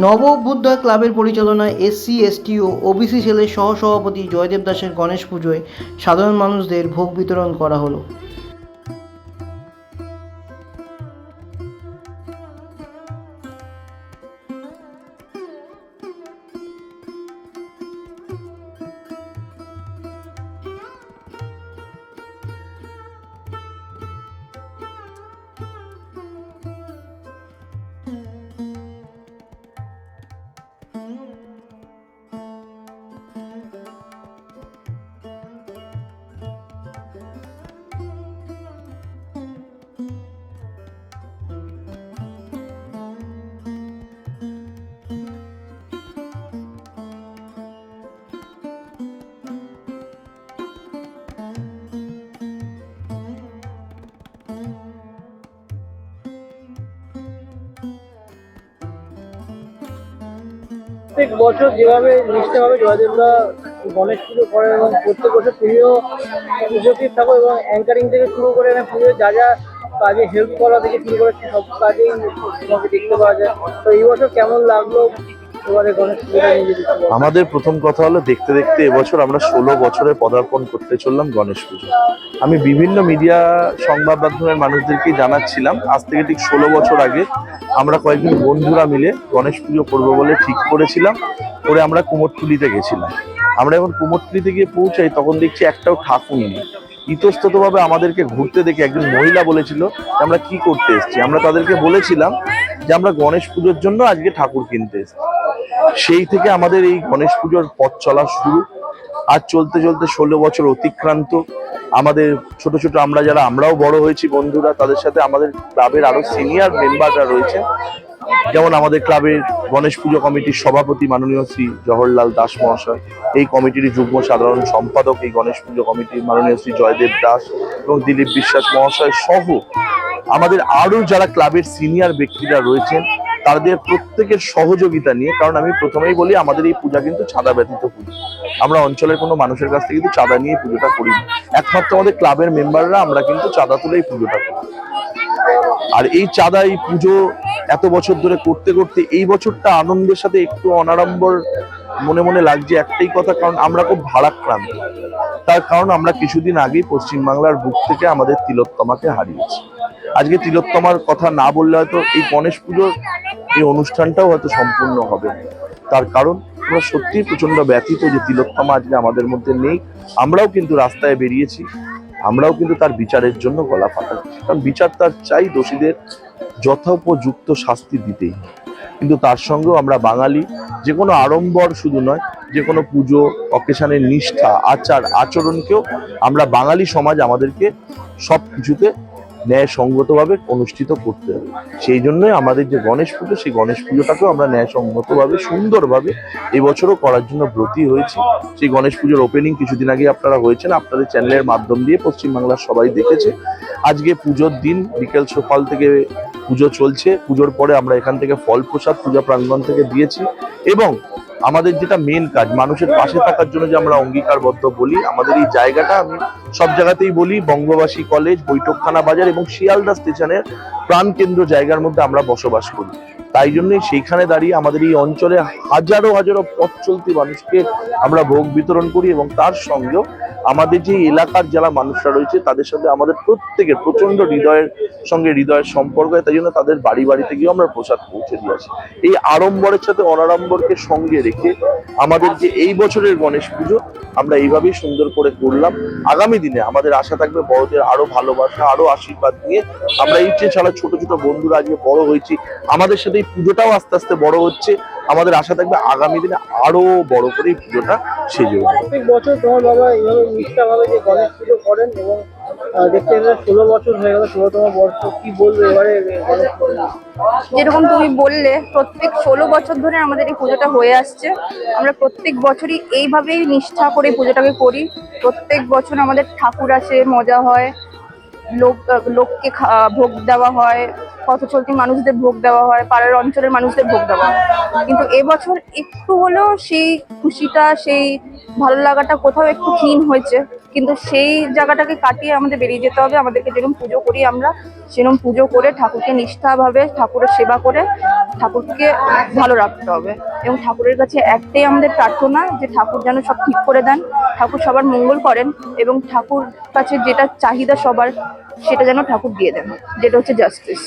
নব অভ্যুদয় ক্লাবের পরিচালনায় এসসি, এসটি ও ওবিসি সেলের সহসভাপতি জয়দেব দাসের গণেশ পুজোয় সাধারণ মানুষদের ভোগ বিতরণ করা হলো। প্রত্যেক বছর যেভাবে নিষ্ঠাভাবে জয়দেবরা গণেশ পুজো করে এবং প্রত্যেক বছর প্রিয় উপস্থিত থাকো এবং অ্যাঙ্কারিং থেকে শুরু করে এবং পুজো যা যা কাজে হেল্প করা থেকে শুরু করে সব কাজেই তোমাকে দেখতে পাওয়া যায়। তো এই বছর কেমন লাগল? আমাদের প্রথম কথা হলো, দেখতে দেখতে এবছর আমরা ষোলো বছরে পদার্পণ করতে চললাম গণেশ পুজো। আমি বিভিন্ন মিডিয়া সংবাদ মাধ্যমের মানুষদেরকে জানাচ্ছিলাম, আজ থেকে ঠিক ষোলো বছর আগে আমরা কয়েকজন বন্ধুরা মিলে গণেশ পুজো করব বলে ঠিক করেছিলাম, করে আমরা কুমোরটুলিতে গেছিলাম। আমরা যখন কুমোরটুলিতে গিয়ে পৌঁছাই, তখন দেখছি একটাও ঠাকুর নেই। ইতস্ততভাবে আমাদেরকে ঘুরতে দেখে একজন মহিলা বলেছিল আমরা কি করতে এসেছি। আমরা তাদেরকে বলেছিলাম যে আমরা গণেশ পুজোর জন্য আজকে ঠাকুর কিনতে এসেছি। সেই থেকে আমাদের এই গণেশ পুজোর পথ চলা শুরু। আর চলতে চলতে ষোলো বছর অতিক্রান্ত। আমাদের ছোট ছোট আমরা যারা, আমরাও বড় হয়েছি বন্ধুরা, তাদের সাথে আমাদের ক্লাবের আরও সিনিয়র মেম্বাররা রয়েছে যেমন আমাদের ক্লাবের গণেশ পুজো কমিটির সভাপতি মাননীয় শ্রী জওহরলাল দাস মহাশয়, এই কমিটির যুগ্ম সাধারণ সম্পাদক, এই গণেশ পুজো কমিটির মাননীয় শ্রী জয়দেব দাস এবং দিলীপ বিশ্বাস মহাশয় সহ আমাদের আরও যারা ক্লাবের সিনিয়র ব্যক্তিরা রয়েছেন তাদের প্রত্যেকের সহযোগিতা নিয়ে, কারণ আমি প্রথমেই বলি, আমাদের এই পূজা কিন্তু চাঁদা ব্যতীত পুজো। আমরা অঞ্চলের কোনো মানুষের কাছ থেকে কিন্তু চাঁদা নিয়ে পুজোটা করি না একমাত্র আমাদের ক্লাবের মেম্বাররা আমরা কিন্তু চাঁদা তুলে এই পুজোটা করি। আর এই চাঁদা, এই পুজো এত বছর ধরে করতে করতে এই বছরটা আনন্দের সাথে একটু অনাড়ম্বর মনে মনে লাগছে একটাই কথা, কারণ আমরা খুব ভাড়াক্রান্ত তার কারণ আমরা কিছুদিন আগেই পশ্চিমবাংলার বুক থেকে আমাদের তিলোত্তমাকে হারিয়েছি। আজকে তিলোত্তমার কথা না বললে হয়তো এই গণেশ পুজোর এই অনুষ্ঠানটাও হয়তো সম্পূর্ণ হবে। তার কারণ, আমরা সত্যিই প্রচণ্ড ব্যথিত যে তিলোত্তমা আজকে আমাদের মধ্যে নেই। আমরাও কিন্তু রাস্তায় বেরিয়েছি। আমরাও কিন্তু তার বিচারের জন্য গলা ফাটাচ্ছি কারণ বিচার তার চাই দোষীদের যথোপযুক্ত শাস্তি দিতেই। কিন্তু তার সঙ্গেও আমরা বাঙালি, যে কোনো আড়ম্বর শুধু নয়, যে কোনো পুজো, অকেশনের নিষ্ঠা, আচার, আচরণকেও আমরা বাঙালি সমাজ আমাদেরকে সব কিছুতে ন্যায়সঙ্গতভাবে অনুষ্ঠিত করতে হবে। সেই জন্যই আমাদের যে গণেশ পুজো, সেই গণেশ পুজোটাকেও আমরা ন্যায়সঙ্গতভাবে, সুন্দরভাবে এবছরও করার জন্য ব্রতী হয়েছি। সেই গণেশ পুজোর ওপেনিং কিছুদিন আগে আপনারা হয়েছেন, আপনাদের চ্যানেলের মাধ্যম দিয়ে পশ্চিমবাংলার সবাই দেখেছে। আজকে পুজোর দিন, বিকেল সকাল থেকে পুজো চলছে। পুজোর পরে আমরা এখান থেকে ফল প্রসাদ, পূজা প্রাঙ্গণ থেকে দিয়েছি এবং আমাদের যেটা মেন কাজ, মানুষের পাশে থাকার জন্য যে আমরা অঙ্গীকারবদ্ধ বলি, আমাদের এই জায়গাটা আমি সব জায়গাতেই বলি, বঙ্গবাসী কলেজ, বৈঠকখানা বাজার এবং শিয়ালদা স্টেশনের প্রাণকেন্দ্র জায়গার মধ্যে আমরা বসবাস করি। তাই জন্যই সেইখানে দাঁড়িয়ে আমাদের এই অঞ্চলে হাজারো হাজারো পথ চলতি মানুষকে আমরা ভোগ বিতরণ করি এবং তার সঙ্গেও আমাদের যে এলাকার যারা মানুষরা রয়েছে, তাদের সাথে আমাদের প্রত্যেকের প্রচণ্ড হৃদয়ের সঙ্গে হৃদয়ের সম্পর্ক তাই জন্য তাদের বাড়ি বাড়িতে গিয়েও আমরা প্রসাদ পৌঁছে দিয়ে আসি। এই আড়ম্বরের সাথে অনাড়ম্বরকে সঙ্গে রেখে আমাদের যে এই বছরের গণেশ পুজো, আমরা এইভাবেই সুন্দর করে করলাম। আগামী দিনে আমাদের আশা থাকবে বড়দের আরও ভালোবাসা, আরও আশীর্বাদ নিয়ে আমরা এই ছাড়া ছোট ছোট বন্ধুরা আজকে বড় হয়েছি, আমাদের সাথে এই পুজোটাও আস্তে আস্তে বড় হচ্ছে। আমাদের আশা থাকবে আগামী দিনে আরও বড় করে এই পুজোটা সেজে উঠবে। প্রত্যেক বছর তোমার বাবা এইভাবে নিষ্ঠাভাবে যে গণেশ পুজো করেন এবং দেখতে গেলে ষোলো বছর হয়ে গেল ষোলোতম বর্ষ কি বলবে এবারে যেরকম তুমি বললে প্রত্যেক ষোলো বছর ধরে আমাদের এই পুজোটা হয়ে আসছে। আমরা প্রত্যেক বছরই এইভাবেই নিষ্ঠা করে পুজোটাকে করি। প্রত্যেক বছর আমাদের ঠাকুর আসে মজা হয় লোক লোককে খা- ভোগ দেওয়া হয়। পথ চলতি মানুষদের ভোগ দেওয়া হয়, পাড়ার অঞ্চলের মানুষদের ভোগ দেওয়া হয়। কিন্তু এবছর একটু হলেও সেই খুশিটা, সেই ভালো লাগাটা কোথাও একটু ক্ষীণ হয়েছে। কিন্তু সেই জায়গাটাকে কাটিয়ে আমাদের বেরিয়ে যেতে হবে। আমাদেরকে যেরকম পুজো করি আমরা, সেরকম পুজো করে ঠাকুরকে নিষ্ঠাভাবে, ঠাকুরের সেবা করে ঠাকুরকে ভালো রাখতে হবে। এবং ঠাকুরের কাছে একটাই আমাদের প্রার্থনা, যে ঠাকুর যেন সব ঠিক করে দেন, ঠাকুর সবার মঙ্গল করেন এবং ঠাকুর কাছে যেটা চাহিদা সবার, সেটা যেন ঠাকুর দিয়ে দেন। যেটা হচ্ছে জাস্টিস